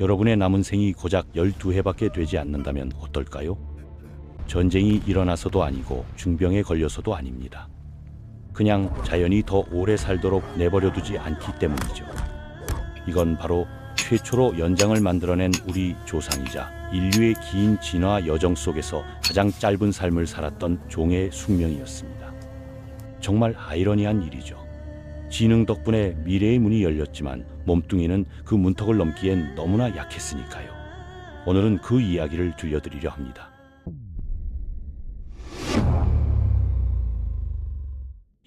여러분의 남은 생이 고작 12해밖에 되지 않는다면 어떨까요? 전쟁이 일어나서도 아니고 중병에 걸려서도 아닙니다. 그냥 자연이 더 오래 살도록 내버려두지 않기 때문이죠. 이건 바로 최초로 연장을 만들어낸 우리 조상이자 인류의 긴 진화 여정 속에서 가장 짧은 삶을 살았던 종의 숙명이었습니다. 정말 아이러니한 일이죠. 지능 덕분에 미래의 문이 열렸지만 몸뚱이는 그 문턱을 넘기엔 너무나 약했으니까요. 오늘은 그 이야기를 들려드리려 합니다.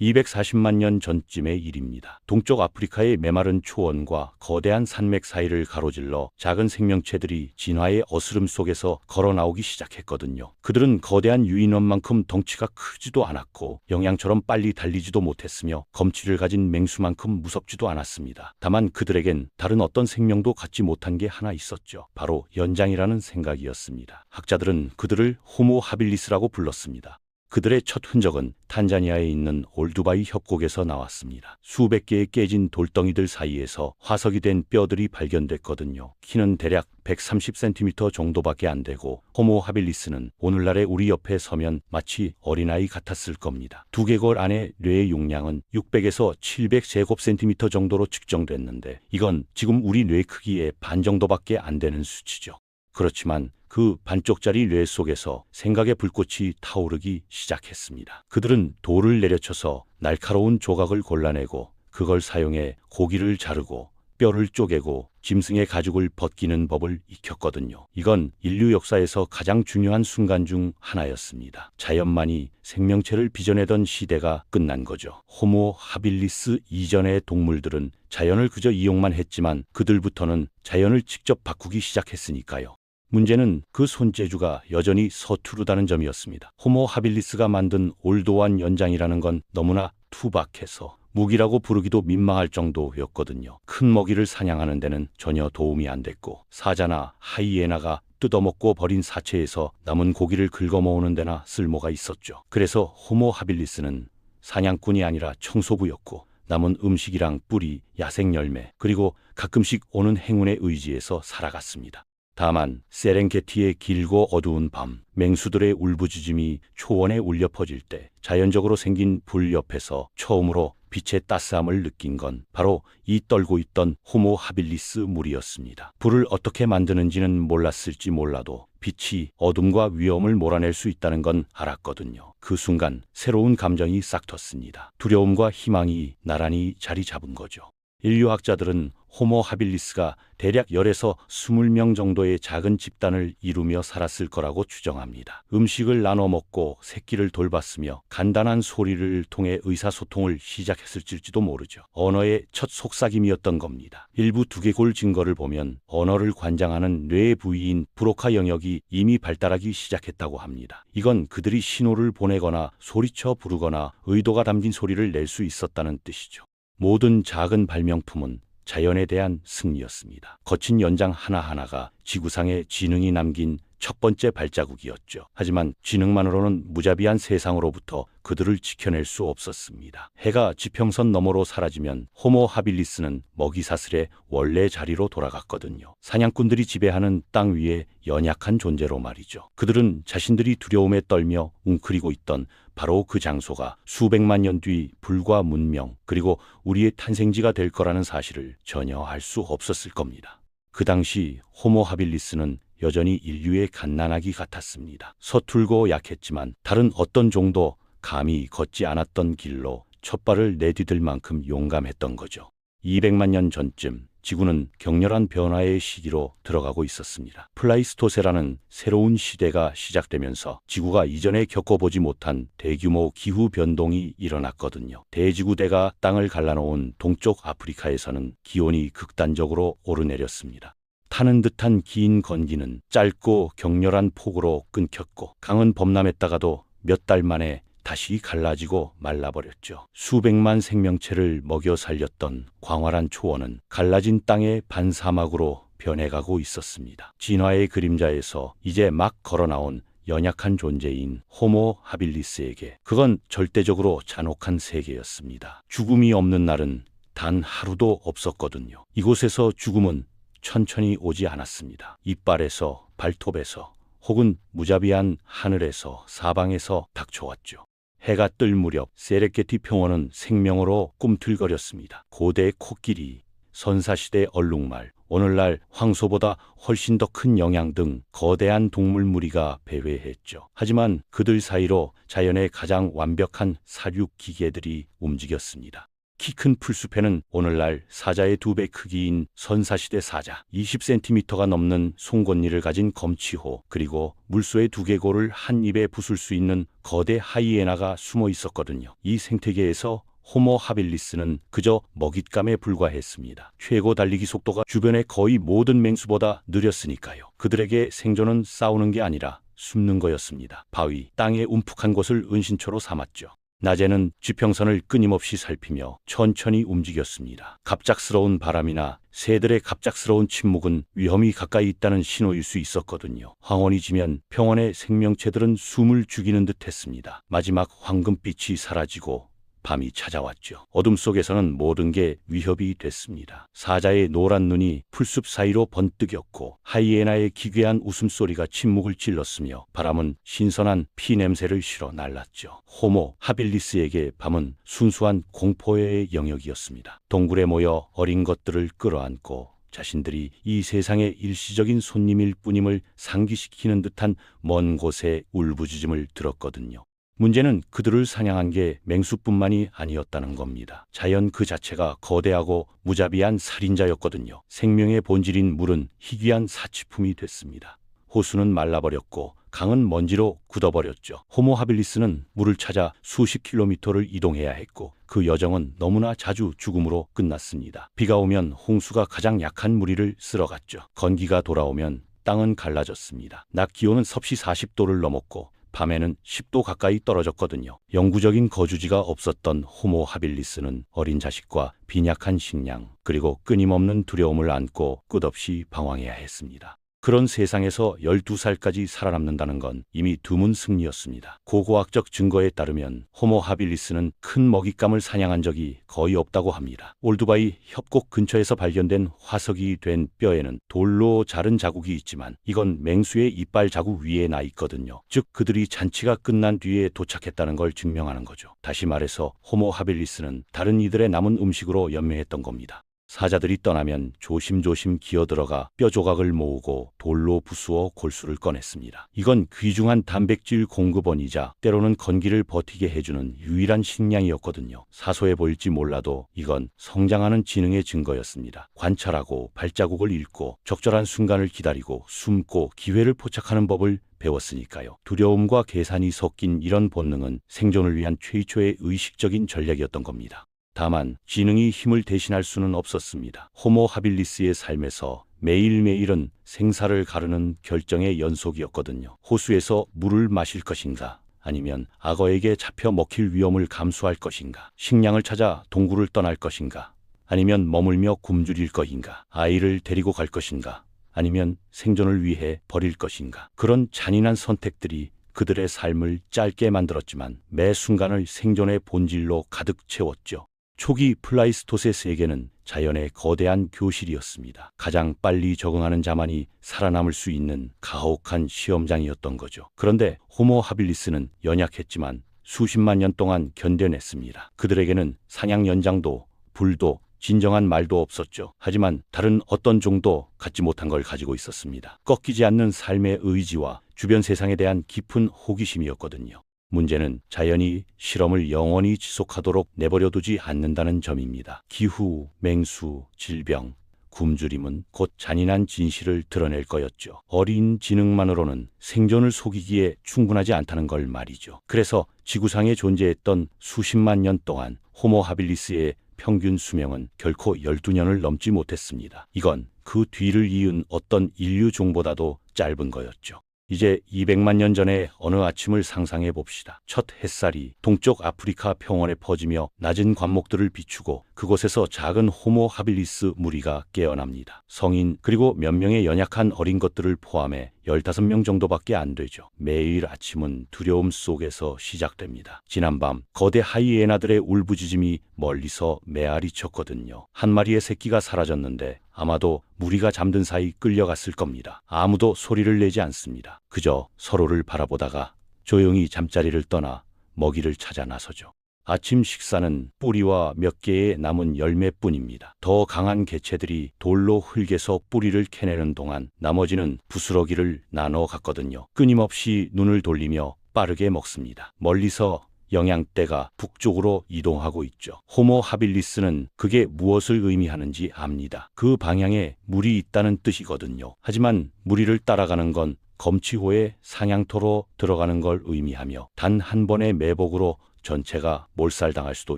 240만 년 전쯤의 일입니다. 동쪽 아프리카의 메마른 초원과 거대한 산맥 사이를 가로질러 작은 생명체들이 진화의 어스름 속에서 걸어 나오기 시작했거든요. 그들은 거대한 유인원만큼 덩치가 크지도 않았고 영양처럼 빨리 달리지도 못했으며 검치를 가진 맹수만큼 무섭지도 않았습니다. 다만 그들에겐 다른 어떤 생명도 갖지 못한 게 하나 있었죠. 바로 연장이라는 생각이었습니다. 학자들은 그들을 호모 하빌리스라고 불렀습니다. 그들의 첫 흔적은 탄자니아에 있는 올두바이 협곡에서 나왔습니다. 수백 개의 깨진 돌덩이들 사이에서 화석이 된 뼈들이 발견됐거든요. 키는 대략 130cm 정도밖에 안 되고 호모 하빌리스는 오늘날의 우리 옆에 서면 마치 어린아이 같았을 겁니다. 두개골 안에 뇌의 용량은 600에서 700 제곱센티미터 정도로 측정됐는데 이건 지금 우리 뇌 크기의 반 정도밖에 안 되는 수치죠. 그렇지만 그 반쪽짜리 뇌 속에서 생각의 불꽃이 타오르기 시작했습니다. 그들은 돌을 내려쳐서 날카로운 조각을 골라내고 그걸 사용해 고기를 자르고 뼈를 쪼개고 짐승의 가죽을 벗기는 법을 익혔거든요. 이건 인류 역사에서 가장 중요한 순간 중 하나였습니다. 자연만이 생명체를 빚어내던 시대가 끝난 거죠. 호모 하빌리스 이전의 동물들은 자연을 그저 이용만 했지만 그들부터는 자연을 직접 바꾸기 시작했으니까요. 문제는 그 손재주가 여전히 서투르다는 점이었습니다. 호모 하빌리스가 만든 올도완 연장이라는 건 너무나 투박해서 무기라고 부르기도 민망할 정도였거든요. 큰 먹이를 사냥하는 데는 전혀 도움이 안 됐고 사자나 하이에나가 뜯어먹고 버린 사체에서 남은 고기를 긁어모으는 데나 쓸모가 있었죠. 그래서 호모 하빌리스는 사냥꾼이 아니라 청소부였고 남은 음식이랑 뿌리, 야생 열매, 그리고 가끔씩 오는 행운의 의지에서 살아갔습니다. 다만 세렝게티의 길고 어두운 밤, 맹수들의 울부짖음이 초원에 울려 퍼질 때 자연적으로 생긴 불 옆에서 처음으로 빛의 따스함을 느낀 건 바로 이 떨고 있던 호모 하빌리스 물이었습니다. 불을 어떻게 만드는지는 몰랐을지 몰라도 빛이 어둠과 위험을 몰아낼 수 있다는 건 알았거든요. 그 순간 새로운 감정이 싹 텄습니다. 두려움과 희망이 나란히 자리 잡은 거죠. 인류학자들은 호모 하빌리스가 대략 10에서 20명 정도의 작은 집단을 이루며 살았을 거라고 추정합니다. 음식을 나눠 먹고 새끼를 돌봤으며 간단한 소리를 통해 의사소통을 시작했을지도 모르죠. 언어의 첫 속삭임이었던 겁니다. 일부 두개골 증거를 보면 언어를 관장하는 뇌의 부위인 브로카 영역이 이미 발달하기 시작했다고 합니다. 이건 그들이 신호를 보내거나 소리쳐 부르거나 의도가 담긴 소리를 낼 수 있었다는 뜻이죠. 모든 작은 발명품은 자연에 대한 승리였습니다. 거친 연장 하나하나가 지구상의 지능이 남긴 첫 번째 발자국이었죠. 하지만 지능만으로는 무자비한 세상으로부터 그들을 지켜낼 수 없었습니다. 해가 지평선 너머로 사라지면 호모 하빌리스는 먹이사슬의 원래 자리로 돌아갔거든요. 사냥꾼들이 지배하는 땅 위에 연약한 존재로 말이죠. 그들은 자신들이 두려움에 떨며 웅크리고 있던 바로 그 장소가 수백만 년 뒤 불과 문명 그리고 우리의 탄생지가 될 거라는 사실을 전혀 알 수 없었을 겁니다. 그 당시 호모 하빌리스는 여전히 인류의 갓난아기 같았습니다. 서툴고 약했지만 다른 어떤 종도 감히 걷지 않았던 길로 첫 발을 내디딜 만큼 용감했던 거죠. 200만 년 전쯤 지구는 격렬한 변화의 시기로 들어가고 있었습니다. 플라이스토세라는 새로운 시대가 시작되면서 지구가 이전에 겪어보지 못한 대규모 기후 변동이 일어났거든요. 대지구대가 땅을 갈라놓은 동쪽 아프리카에서는 기온이 극단적으로 오르내렸습니다. 타는 듯한 긴 건기는 짧고 격렬한 폭우로 끊겼고 강은 범람했다가도 몇 달 만에 다시 갈라지고 말라버렸죠. 수백만 생명체를 먹여 살렸던 광활한 초원은 갈라진 땅의 반사막으로 변해가고 있었습니다. 진화의 그림자에서 이제 막 걸어나온 연약한 존재인 호모 하빌리스에게 그건 절대적으로 잔혹한 세계였습니다. 죽음이 없는 날은 단 하루도 없었거든요. 이곳에서 죽음은 천천히 오지 않았습니다. 이빨에서, 발톱에서, 혹은 무자비한 하늘에서, 사방에서 닥쳐왔죠. 해가 뜰 무렵 세레케티 평원은 생명으로 꿈틀거렸습니다. 고대의 코끼리, 선사시대 얼룩말, 오늘날 황소보다 훨씬 더 큰 영양 등 거대한 동물 무리가 배회했죠. 하지만 그들 사이로 자연의 가장 완벽한 사육 기계들이 움직였습니다. 키 큰 풀숲에는 오늘날 사자의 두 배 크기인 선사시대 사자, 20cm가 넘는 송곳니를 가진 검치호, 그리고 물소의 두개골을 한 입에 부술 수 있는 거대 하이에나가 숨어 있었거든요. 이 생태계에서 호모 하빌리스는 그저 먹잇감에 불과했습니다. 최고 달리기 속도가 주변의 거의 모든 맹수보다 느렸으니까요. 그들에게 생존은 싸우는 게 아니라 숨는 거였습니다. 바위, 땅에 움푹한 곳을 은신처로 삼았죠. 낮에는 지평선을 끊임없이 살피며 천천히 움직였습니다. 갑작스러운 바람이나 새들의 갑작스러운 침묵은 위험이 가까이 있다는 신호일 수 있었거든요. 황혼이 지면 평원의 생명체들은 숨을 죽이는 듯 했습니다. 마지막 황금빛이 사라지고 밤이 찾아왔죠. 어둠 속에서는 모든 게 위협이 됐습니다. 사자의 노란 눈이 풀숲 사이로 번뜩였고 하이에나의 기괴한 웃음소리가 침묵을 찔렀으며 바람은 신선한 피 냄새를 실어 날랐죠. 호모 하빌리스에게 밤은 순수한 공포의 영역이었습니다. 동굴에 모여 어린 것들을 끌어안고 자신들이 이 세상의 일시적인 손님일 뿐임을 상기시키는 듯한 먼 곳의 울부짖음을 들었거든요. 문제는 그들을 사냥한 게 맹수뿐만이 아니었다는 겁니다. 자연 그 자체가 거대하고 무자비한 살인자였거든요. 생명의 본질인 물은 희귀한 사치품이 됐습니다. 호수는 말라버렸고 강은 먼지로 굳어버렸죠. 호모 하빌리스는 물을 찾아 수십 킬로미터를 이동해야 했고 그 여정은 너무나 자주 죽음으로 끝났습니다. 비가 오면 홍수가 가장 약한 무리를 쓸어갔죠. 건기가 돌아오면 땅은 갈라졌습니다. 낮 기온은 섭씨 40도를 넘었고 밤에는 10도 가까이 떨어졌거든요. 영구적인 거주지가 없었던 호모 하빌리스는 어린 자식과 빈약한 식량, 그리고 끊임없는 두려움을 안고 끝없이 방황해야 했습니다. 그런 세상에서 12살까지 살아남는다는 건 이미 드문 승리였습니다. 고고학적 증거에 따르면 호모 하빌리스는 큰 먹잇감을 사냥한 적이 거의 없다고 합니다. 올두바이 협곡 근처에서 발견된 화석이 된 뼈에는 돌로 자른 자국이 있지만 이건 맹수의 이빨 자국 위에 나 있거든요. 즉 그들이 잔치가 끝난 뒤에 도착했다는 걸 증명하는 거죠. 다시 말해서 호모 하빌리스는 다른 이들의 남은 음식으로 연명했던 겁니다. 사자들이 떠나면 조심조심 기어들어가 뼈 조각을 모으고 돌로 부수어 골수를 꺼냈습니다. 이건 귀중한 단백질 공급원이자 때로는 건기를 버티게 해주는 유일한 식량이었거든요. 사소해 보일지 몰라도 이건 성장하는 지능의 증거였습니다. 관찰하고 발자국을 읽고 적절한 순간을 기다리고 숨고 기회를 포착하는 법을 배웠으니까요. 두려움과 계산이 섞인 이런 본능은 생존을 위한 최초의 의식적인 전략이었던 겁니다. 다만 지능이 힘을 대신할 수는 없었습니다. 호모 하빌리스의 삶에서 매일매일은 생사를 가르는 결정의 연속이었거든요. 호수에서 물을 마실 것인가 아니면 악어에게 잡혀 먹힐 위험을 감수할 것인가 식량을 찾아 동굴을 떠날 것인가 아니면 머물며 굶주릴 것인가 아이를 데리고 갈 것인가 아니면 생존을 위해 버릴 것인가 그런 잔인한 선택들이 그들의 삶을 짧게 만들었지만 매 순간을 생존의 본질로 가득 채웠죠. 초기 플라이스토세 세계는 자연의 거대한 교실이었습니다. 가장 빨리 적응하는 자만이 살아남을 수 있는 가혹한 시험장이었던 거죠. 그런데 호모 하빌리스는 연약했지만 수십만 년 동안 견뎌냈습니다. 그들에게는 사냥 연장도 불도 진정한 말도 없었죠. 하지만 다른 어떤 종도 갖지 못한 걸 가지고 있었습니다. 꺾이지 않는 삶의 의지와 주변 세상에 대한 깊은 호기심이었거든요. 문제는 자연이 실험을 영원히 지속하도록 내버려두지 않는다는 점입니다. 기후, 맹수, 질병, 굶주림은 곧 잔인한 진실을 드러낼 거였죠. 어린 지능만으로는 생존을 속이기에 충분하지 않다는 걸 말이죠. 그래서 지구상에 존재했던 수십만 년 동안 호모 하빌리스의 평균 수명은 결코 12년을 넘지 못했습니다. 이건 그 뒤를 이은 어떤 인류 종보다도 짧은 거였죠. 이제 200만 년 전의 어느 아침을 상상해 봅시다. 첫 햇살이 동쪽 아프리카 평원에 퍼지며 낮은 관목들을 비추고 그곳에서 작은 호모 하빌리스 무리가 깨어납니다. 성인 그리고 몇 명의 연약한 어린 것들을 포함해 15명 정도밖에 안 되죠. 매일 아침은 두려움 속에서 시작됩니다. 지난밤 거대 하이에나들의 울부짖음이 멀리서 메아리 쳤거든요. 한 마리의 새끼가 사라졌는데 아마도 무리가 잠든 사이 끌려갔을 겁니다. 아무도 소리를 내지 않습니다. 그저 서로를 바라보다가 조용히 잠자리를 떠나 먹이를 찾아 나서죠. 아침 식사는 뿌리와 몇 개의 남은 열매뿐입니다. 더 강한 개체들이 돌로 흙에서 뿌리를 캐내는 동안 나머지는 부스러기를 나눠 갔거든요. 끊임없이 눈을 돌리며 빠르게 먹습니다. 멀리서 영양대가 북쪽으로 이동하고 있죠. 호모 하빌리스는 그게 무엇을 의미하는지 압니다. 그 방향에 물이 있다는 뜻이거든요. 하지만 무리를 따라가는 건 검치호의 상향토로 들어가는 걸 의미하며 단 한 번의 매복으로 전체가 몰살당할 수도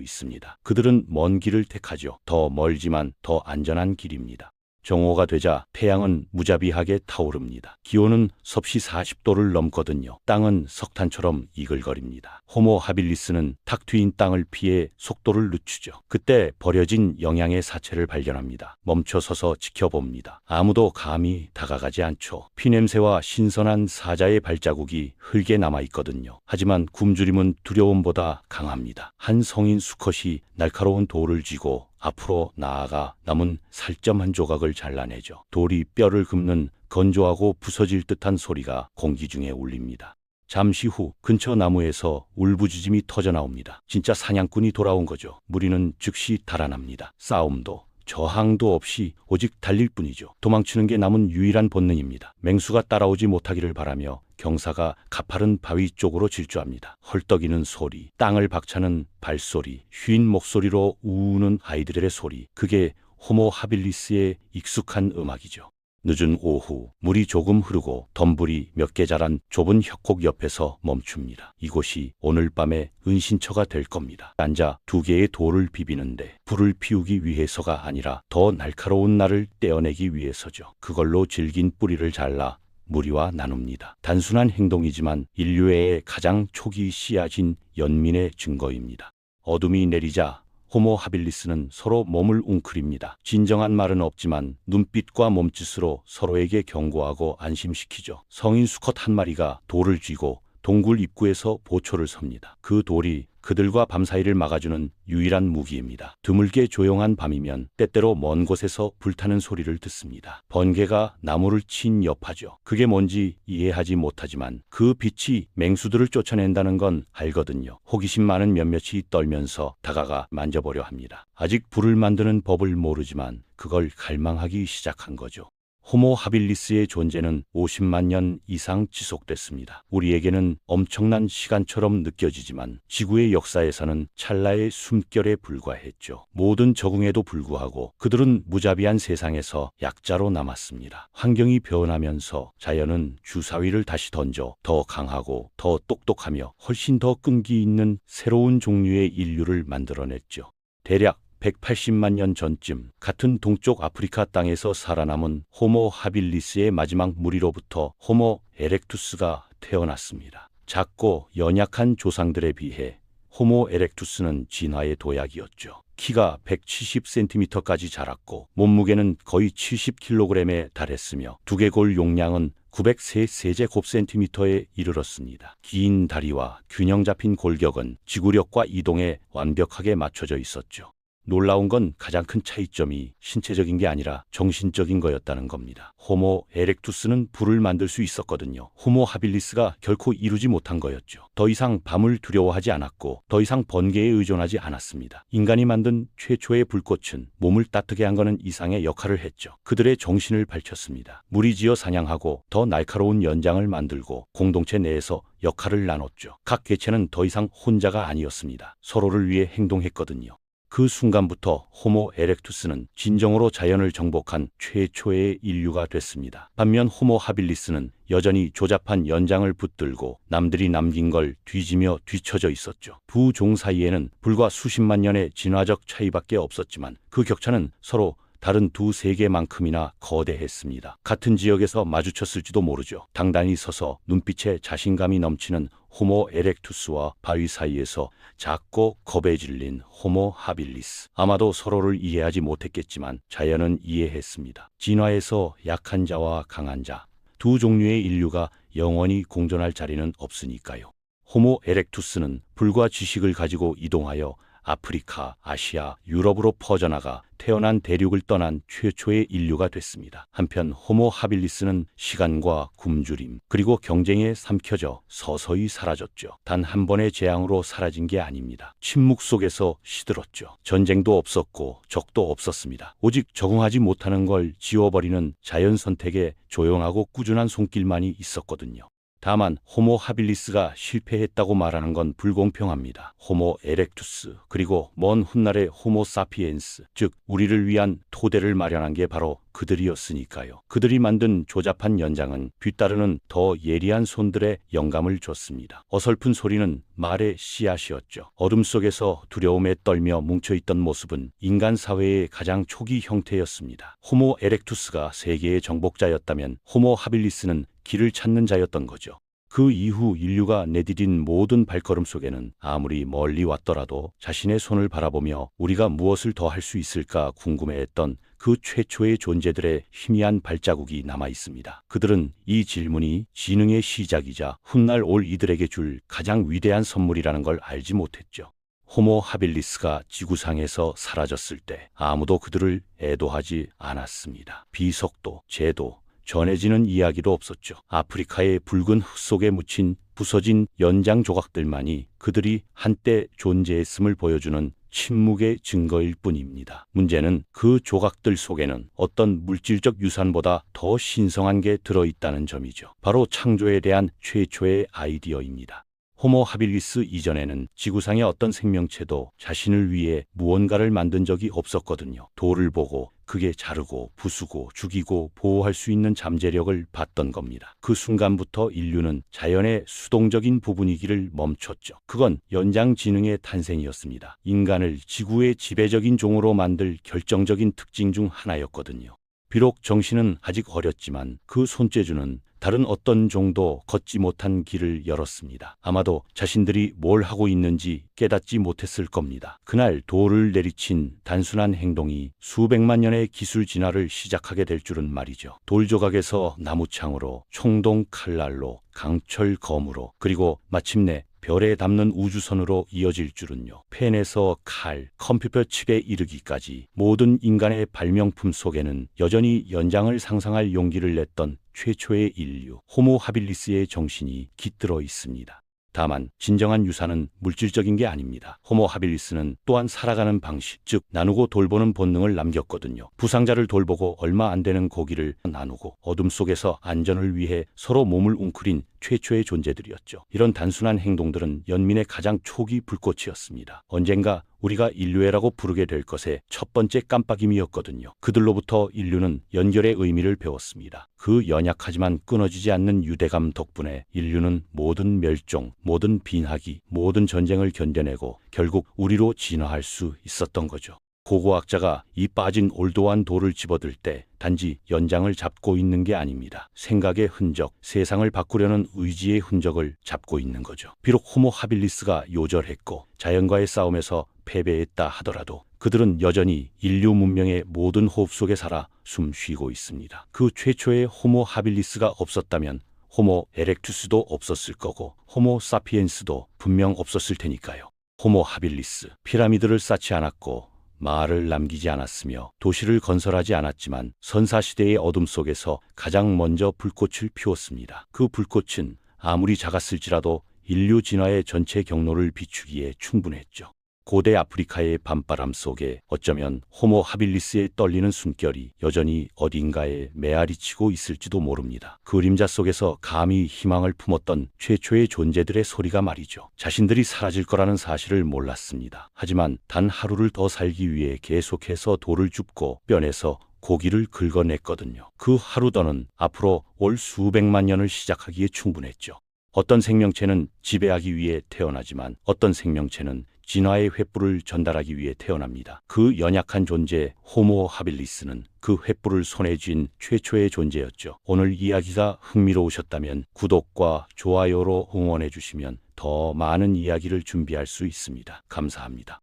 있습니다. 그들은 먼 길을 택하죠. 더 멀지만 더 안전한 길입니다. 정오가 되자 태양은 무자비하게 타오릅니다. 기온은 섭씨 40도를 넘거든요. 땅은 석탄처럼 이글거립니다. 호모 하빌리스는 탁 트인 땅을 피해 속도를 늦추죠. 그때 버려진 영양의 사체를 발견합니다. 멈춰 서서 지켜봅니다. 아무도 감히 다가가지 않죠. 피냄새와 신선한 사자의 발자국이 흙에 남아 있거든요. 하지만 굶주림은 두려움보다 강합니다. 한 성인 수컷이 날카로운 돌을 쥐고 앞으로 나아가 남은 살점 한 조각을 잘라내죠. 돌이 뼈를 긁는 건조하고 부서질 듯한 소리가 공기 중에 울립니다. 잠시 후 근처 나무에서 울부짖음이 터져 나옵니다. 진짜 사냥꾼이 돌아온 거죠. 무리는 즉시 달아납니다. 싸움도 저항도 없이 오직 달릴 뿐이죠. 도망치는 게 남은 유일한 본능입니다. 맹수가 따라오지 못하기를 바라며 경사가 가파른 바위 쪽으로 질주합니다. 헐떡이는 소리, 땅을 박차는 발소리, 쉰 목소리로 우는 아이들의 소리. 그게 호모 하빌리스의 익숙한 음악이죠. 늦은 오후 물이 조금 흐르고 덤불이 몇 개 자란 좁은 협곡 옆에서 멈춥니다. 이곳이 오늘 밤의 은신처가 될 겁니다. 앉아 두 개의 돌을 비비는데 불을 피우기 위해서가 아니라 더 날카로운 날을 떼어내기 위해서죠. 그걸로 질긴 뿌리를 잘라 무리와 나눕니다. 단순한 행동이지만 인류의 가장 초기 씨앗인 연민의 증거입니다. 어둠이 내리자 호모 하빌리스는 서로 몸을 웅크립니다. 진정한 말은 없지만 눈빛과 몸짓으로 서로에게 경고하고 안심시키죠. 성인 수컷 한 마리가 돌을 쥐고 동굴 입구에서 보초를 섭니다. 그 돌이 그들과 밤사이를 막아주는 유일한 무기입니다. 드물게 조용한 밤이면 때때로 먼 곳에서 불타는 소리를 듣습니다. 번개가 나무를 친 여파죠. 그게 뭔지 이해하지 못하지만 그 빛이 맹수들을 쫓아낸다는 건 알거든요. 호기심 많은 몇몇이 떨면서 다가가 만져보려 합니다. 아직 불을 만드는 법을 모르지만 그걸 갈망하기 시작한 거죠. 호모 하빌리스의 존재는 50만 년 이상 지속됐습니다. 우리에게는 엄청난 시간처럼 느껴지지만 지구의 역사에서는 찰나의 숨결에 불과했죠. 모든 적응에도 불구하고 그들은 무자비한 세상에서 약자로 남았습니다. 환경이 변하면서 자연은 주사위를 다시 던져 더 강하고 더 똑똑하며 훨씬 더 끈기 있는 새로운 종류의 인류를 만들어냈죠. 대략 180만 년 전쯤 같은 동쪽 아프리카 땅에서 살아남은 호모 하빌리스의 마지막 무리로부터 호모 에렉투스가 태어났습니다. 작고 연약한 조상들에 비해 호모 에렉투스는 진화의 도약이었죠. 키가 170cm까지 자랐고 몸무게는 거의 70kg에 달했으며 두개골 용량은 903세제곱센티미터에 이르렀습니다. 긴 다리와 균형 잡힌 골격은 지구력과 이동에 완벽하게 맞춰져 있었죠. 놀라운 건 가장 큰 차이점이 신체적인 게 아니라 정신적인 거였다는 겁니다. 호모 에렉투스는 불을 만들 수 있었거든요. 호모 하빌리스가 결코 이루지 못한 거였죠. 더 이상 밤을 두려워하지 않았고 더 이상 번개에 의존하지 않았습니다. 인간이 만든 최초의 불꽃은 몸을 따뜻하게 한 거는 이상의 역할을 했죠. 그들의 정신을 밝혔습니다. 무리지어 사냥하고 더 날카로운 연장을 만들고 공동체 내에서 역할을 나눴죠. 각 개체는 더 이상 혼자가 아니었습니다. 서로를 위해 행동했거든요. 그 순간부터 호모 에렉투스는 진정으로 자연을 정복한 최초의 인류가 됐습니다. 반면 호모 하빌리스는 여전히 조잡한 연장을 붙들고 남들이 남긴 걸 뒤지며 뒤처져 있었죠. 두 종 사이에는 불과 수십만 년의 진화적 차이밖에 없었지만 그 격차는 서로 다른 두 세계만큼이나 거대했습니다. 같은 지역에서 마주쳤을지도 모르죠. 당단히 서서 눈빛에 자신감이 넘치는 호모 에렉투스와 바위 사이에서 작고 겁에 질린 호모 하빌리스. 아마도 서로를 이해하지 못했겠지만 자연은 이해했습니다. 진화에서 약한 자와 강한 자, 두 종류의 인류가 영원히 공존할 자리는 없으니까요. 호모 에렉투스는 불과 지식을 가지고 이동하여 아프리카, 아시아, 유럽으로 퍼져나가 태어난 대륙을 떠난 최초의 인류가 됐습니다. 한편 호모 하빌리스는 시간과 굶주림 그리고 경쟁에 삼켜져 서서히 사라졌죠. 단 한 번의 재앙으로 사라진 게 아닙니다. 침묵 속에서 시들었죠. 전쟁도 없었고 적도 없었습니다. 오직 적응하지 못하는 걸 지워버리는 자연 선택에 조용하고 꾸준한 손길만이 있었거든요. 다만 호모 하빌리스가 실패했다고 말하는 건 불공평합니다. 호모 에렉투스 그리고 먼 훗날의 호모 사피엔스 즉 우리를 위한 토대를 마련한 게 바로 그들이었으니까요. 그들이 만든 조잡한 연장은 뒤따르는 더 예리한 손들의 영감을 줬습니다. 어설픈 소리는 말의 씨앗이었죠. 어둠 속에서 두려움에 떨며 뭉쳐있던 모습은 인간 사회의 가장 초기 형태였습니다. 호모 에렉투스가 세계의 정복자였다면 호모 하빌리스는 길을 찾는 자였던 거죠. 그 이후 인류가 내디딘 모든 발걸음 속에는 아무리 멀리 왔더라도 자신의 손을 바라보며 우리가 무엇을 더 할 수 있을까 궁금해했던 그 최초의 존재들의 희미한 발자국이 남아 있습니다. 그들은 이 질문이 지능의 시작이자 훗날 올 이들에게 줄 가장 위대한 선물이라는 걸 알지 못했죠. 호모 하빌리스가 지구상에서 사라졌을 때 아무도 그들을 애도하지 않았습니다. 비속도, 제도, 전해지는 이야기도 없었죠. 아프리카의 붉은 흙 속에 묻힌 부서진 연장 조각들만이 그들이 한때 존재했음을 보여주는 침묵의 증거일 뿐입니다. 문제는 그 조각들 속에는 어떤 물질적 유산보다 더 신성한 게 들어있다는 점이죠. 바로 창조에 대한 최초의 아이디어입니다. 호모 하빌리스 이전에는 지구상의 어떤 생명체도 자신을 위해 무언가를 만든 적이 없었거든요. 돌을 보고 그게 자르고 부수고 죽이고 보호할 수 있는 잠재력을 봤던 겁니다. 그 순간부터 인류는 자연의 수동적인 부분이기를 멈췄죠. 그건 연장 지능의 탄생이었습니다. 인간을 지구의 지배적인 종으로 만들 결정적인 특징 중 하나였거든요. 비록 정신은 아직 어렸지만 그 손재주는 다른 어떤 종도 걷지 못한 길을 열었습니다. 아마도 자신들이 뭘 하고 있는지 깨닫지 못했을 겁니다. 그날 돌을 내리친 단순한 행동이 수백만 년의 기술 진화를 시작하게 될 줄은 말이죠. 돌 조각에서 나무창으로, 총동 칼날로, 강철 검으로, 그리고 마침내 별에 담는 우주선으로 이어질 줄은요. 펜에서 칼, 컴퓨터 칩에 이르기까지 모든 인간의 발명품 속에는 여전히 연장을 상상할 용기를 냈던 최초의 인류, 호모 하빌리스의 정신이 깃들어 있습니다. 다만 진정한 유산은 물질적인 게 아닙니다. 호모 하빌리스는 또한 살아가는 방식, 즉 나누고 돌보는 본능을 남겼거든요. 부상자를 돌보고 얼마 안 되는 고기를 나누고 어둠 속에서 안전을 위해 서로 몸을 웅크린 최초의 존재들이었죠. 이런 단순한 행동들은 연민의 가장 초기 불꽃이었습니다. 언젠가 우리가 인류애라고 부르게 될 것의 첫 번째 깜빡임이었거든요. 그들로부터 인류는 연결의 의미를 배웠습니다. 그 연약하지만 끊어지지 않는 유대감 덕분에 인류는 모든 멸종, 모든 빈하기, 모든 전쟁을 견뎌내고 결국 우리로 진화할 수 있었던 거죠. 고고학자가 이 빠진 올도한 돌을 집어들 때 단지 연장을 잡고 있는 게 아닙니다. 생각의 흔적, 세상을 바꾸려는 의지의 흔적을 잡고 있는 거죠. 비록 호모 하빌리스가 요절했고 자연과의 싸움에서 패배했다 하더라도 그들은 여전히 인류 문명의 모든 호흡 속에 살아 숨 쉬고 있습니다. 그 최초의 호모 하빌리스가 없었다면 호모 에렉투스도 없었을 거고 호모 사피엔스도 분명 없었을 테니까요. 호모 하빌리스 피라미드를 쌓지 않았고 말을 남기지 않았으며 도시를 건설하지 않았지만 선사시대의 어둠 속에서 가장 먼저 불꽃을 피웠습니다. 그 불꽃은 아무리 작았을지라도 인류 진화의 전체 경로를 비추기에 충분했죠. 고대 아프리카의 밤바람 속에 어쩌면 호모 하빌리스의 떨리는 숨결이 여전히 어딘가에 메아리치고 있을지도 모릅니다. 그림자 속에서 감히 희망을 품었던 최초의 존재들의 소리가 말이죠. 자신들이 사라질 거라는 사실을 몰랐습니다. 하지만 단 하루를 더 살기 위해 계속해서 돌을 줍고 뼈내서 고기를 긁어냈거든요. 그 하루 더는 앞으로 올 수백만 년을 시작하기에 충분했죠. 어떤 생명체는 지배하기 위해 태어나지만 어떤 생명체는 진화의 횃불을 전달하기 위해 태어납니다. 그 연약한 존재 호모 하빌리스는 그 횃불을 손에 쥔 최초의 존재였죠. 오늘 이야기가 흥미로우셨다면 구독과 좋아요로 응원해 주시면 더 많은 이야기를 준비할 수 있습니다. 감사합니다.